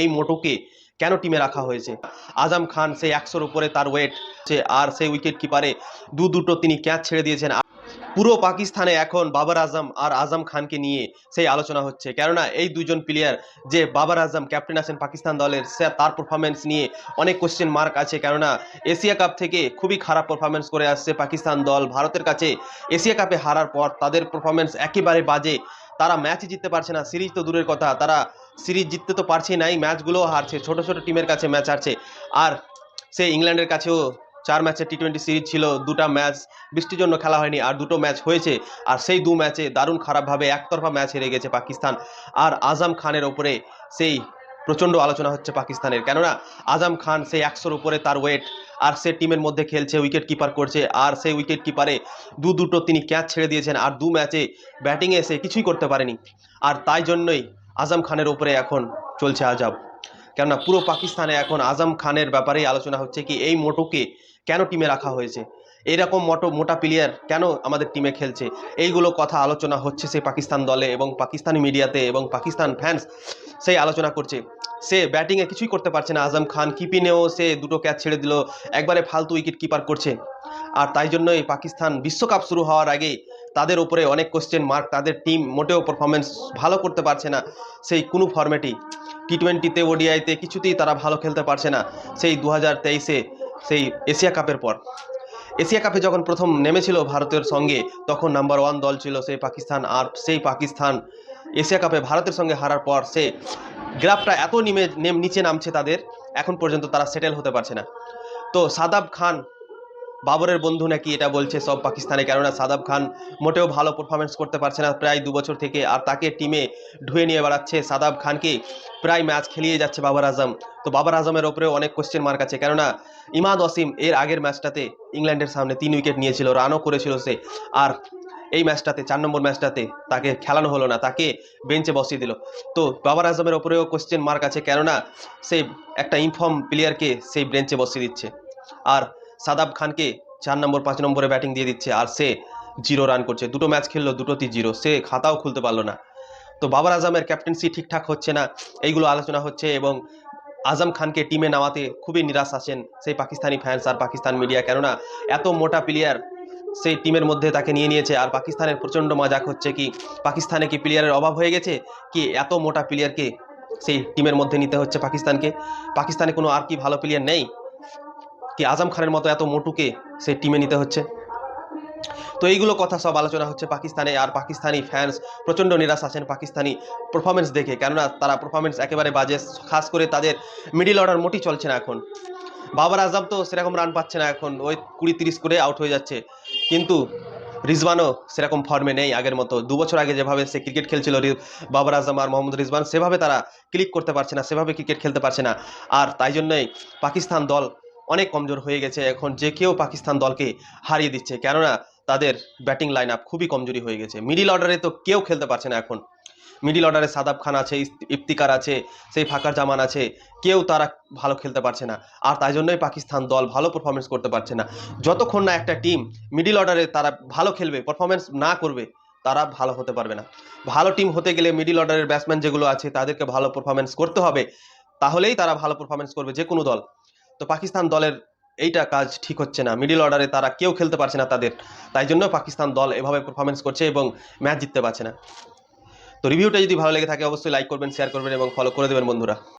এই মোটোকে কেন টিমে রাখা হয়েছে? আজম খান সেই একশোর উপরে তার ওয়েট আর সেই উইকেট কিপারে দু দুটো তিনি ক্যাচ ছেড়ে দিয়েছেন। পুরো পাকিস্তানে এখন বাবার আজম আর আজম খানকে নিয়ে সেই আলোচনা হচ্ছে। কেননা এই দুজন প্লেয়ার যে বাবার আজম ক্যাপ্টেন আছেন পাকিস্তান দলের, সে তার পারফরমেন্স নিয়ে অনেক কোশ্চেন মার্ক আছে। কেননা এশিয়া কাপ থেকে খুবই খারাপ পারফরমেন্স করে আসছে পাকিস্তান দল। ভারতের কাছে এশিয়া কাপে হারার পর তাদের পারফরমেন্স একেবারে বাজে। তারা ম্যাচই জিততে পারছে না সিরিজ তো দূরের কথা, তারা সিরিজ জিততে তো পারছে নাই ম্যাচগুলোও হারছে, ছোট ছোট টিমের কাছে ম্যাচ হারছে। আর সে ইংল্যান্ডের কাছেও চার ম্যাচের টি টোয়েন্টি সিরিজ ছিল, দুটা ম্যাচ বৃষ্টির জন্য খেলা হয়নি, আর দুটো ম্যাচ হয়েছে। আর সেই দু ম্যাচে দারুণ খারাপভাবে একতরফা ম্যাচ হেরে গেছে পাকিস্তান। আর আজম খানের ওপরে সেই প্রচণ্ড আলোচনা হচ্ছে পাকিস্তানের। কেননা, আজম খান সেই একশোর উপরে তার ওয়েট আর সে টিমের মধ্যে খেলছে উইকেট কিপার করছে, আর সেই উইকেট কিপারে দু দুটো তিনি ক্যাচ ছেড়ে দিয়েছেন, আর দু ম্যাচে ব্যাটিংয়ে এসে কিছুই করতে পারেনি। আর তাই জন্যই আজম খানের ওপরে এখন চলছে আজব। কেননা, পুরো পাকিস্তানে এখন আজম খানের ব্যাপারেই আলোচনা হচ্ছে কি, এই মোটোকে কেন টিমে রাখা হয়েছে? এরকম মোটো, মোটা প্লেয়ার কেন আমাদের টিমে খেলছে? এইগুলো কথা আলোচনা হচ্ছে সেই পাকিস্তান দলে এবং পাকিস্তানি মিডিয়াতে এবং পাকিস্তান ফ্যান্স সেই আলোচনা করছে। সে ব্যাটিংয়ে কিছুই করতে পারছে না। আজম খান কিপিনেও সে দুটো ক্যাচ ছেড়ে দিল। একবারে ফালতু উইকেট কিপার করছে। আর তাই জন্যই পাকিস্তান বিশ্বকাপ শুরু হওয়ার আগে তাদের উপরে অনেক কোশ্চেন মার্ক তাদের টিম মোটেও পারফরমেন্স ভালো করতে পারছে না সেই কোনো ফর্মেটেই টি টোয়েন্টিতে ওডিআইতে কিছুতেই তারা ভালো খেলতে পারছে না সেই দু হাজার তেইশে, সেই এশিয়া কাপের পর। এশিয়া কাপে যখন প্রথম নেমেছিল ভারতের সঙ্গে, তখন নাম্বার ওয়ান দল ছিল সেই পাকিস্তান আর সেই পাকিস্তান এশিয়া কাপে ভারতের সঙ্গে হারার পর সে গ্রাফটা এত নিমে নিচে নামছে তাদের, এখন পর্যন্ত তারা সেটেল হতে পারছে না। তো সাদাব খান বাবরের বন্ধু নাকি এটা বলছে সব পাকিস্তানে, কেননা সাদাব খান মোটেও ভালো পারফরমেন্স করতে পারছে না। প্রায় দু বছর থেকে আর তাকে টিমে ঢুয়ে নিয়ে বেড়াচ্ছে সাদাব খানকে। প্রায় ম্যাচ খেলিয়ে যাচ্ছে বাবার আজম। তো বাবার আজমের ওপরেও অনেক কোশ্চেন মার্ক আছে। কেননা ইমাদ ওসিম এর আগের ম্যাচটাতে ইংল্যান্ডের সামনে তিন উইকেট নিয়েছিল রানও করেছিল সে। আর এই ম্যাচটাতে চার নম্বর ম্যাচটাতে তাকে খেলানো হলো না, তাকে বেঞ্চে বসিয়ে দিল। তো বাবার আজমের ওপরেও কোশ্চেন মার্ক আছে। কেননা সেই একটা ইনফর্ম প্লেয়ারকে সেই বেঞ্চে বসিয়ে দিচ্ছে। আর সাদাব খানকে চার নম্বর, পাঁচ নম্বরে ব্যাটিং দিয়ে দিচ্ছে আর সে জিরো রান করছে। দুটো ম্যাচ খেললো দুটোতেই জিরো। সে খাতাও খুলতে পারল না। তো বাবার আজমের ক্যাপ্টেন্সি ঠিকঠাক হচ্ছে না, এইগুলো আলোচনা হচ্ছে এবং আজম খানকে টিমে নামাতে খুবই নিরাশ আছেন সেই পাকিস্তানি ফ্যান্স আর পাকিস্তান মিডিয়া কেননা এত মোটা প্লেয়ার সেই টিমের মধ্যে তাকে নিয়ে নিয়েছে আর পাকিস্তানের প্রচণ্ড মজাক হচ্ছে কি, পাকিস্তানে কি প্লেয়ারের অভাব হয়ে গেছে? কি এত মোটা প্লেয়ারকে সেই টিমের মধ্যে নিতে হচ্ছে পাকিস্তানকে? পাকিস্তানে কোনো আর কি ভালো প্লেয়ার নেই? কি আজম খানের মতো এত মোটুকে সেই টিমে নিতে হচ্ছে? তো এইগুলো কথা সব আলোচনা হচ্ছে পাকিস্তানে, আর পাকিস্তানি ফ্যান্স প্রচণ্ড নিরাশ আছেন পাকিস্তানি পারফরমেন্স দেখে। কেননা তারা পারফরমেন্স একেবারে বাজে, খাস করে তাদের মিডিল অর্ডার মোটেই চলছে না এখন। বাবার আজম তো সেরকম রান পাচ্ছে না এখন, ওই কুড়ি তিরিশ করে আউট হয়ে যাচ্ছে। কিন্তু রিজবানও সেরকম ফর্মে নেই আগের মতো। দু বছর আগে যেভাবে সে ক্রিকেট খেলছিল বাবর আজম আর মোহাম্মদ রিজওয়ান, সেভাবে তারা ক্লিক করতে পারছে না, সেভাবে ক্রিকেট খেলতে পারছে না। আর তাই জন্যই পাকিস্তান দল অনেক কমজোর হয়ে গেছে। এখন যে কেউ পাকিস্তান দলকে হারিয়ে দিচ্ছে, কেননা তাদের ব্যাটিং লাইন আপ খুবই কমজোরি হয়ে গেছে। মিডিল অর্ডারে তো কেউ খেলতে পারছে না এখন। মিডিল অর্ডারে সাদাব খান আছে ইফতিকার আছে, সেই ফাকার জামান আছে, কেউ তারা ভালো খেলতে পারছে না। আর তাই জন্যই পাকিস্তান দল ভালো পারফরমেন্স করতে পারছে না। যতক্ষণ না একটা টিম মিডিল অর্ডারে তারা ভালো খেলবে পারফরমেন্স না করবে, তারা ভালো হতে পারবে না। ভালো টিম হতে গেলে মিডিল অর্ডারের ব্যাটসম্যান যেগুলো আছে, তাদেরকে ভালো পারফরমেন্স করতে হবে। তাহলেই তারা ভালো পারফরমেন্স করবে যে কোনো দল। তো পাকিস্তান দলের এইটা কাজ ঠিক হচ্ছে না। মিডিল অর্ডারে তারা কেউ খেলতে পারছে না তাদের। তাই জন্য পাকিস্তান দল এভাবে পারফরমেন্স করছে এবং ম্যাচ জিততে পারছে না। তো রিভিউটা যদি ভালো লেগে থাকে, অবশ্যই লাইক করবেন শেয়ার করবেন এবং ফলো করে দেবেন বন্ধুরা।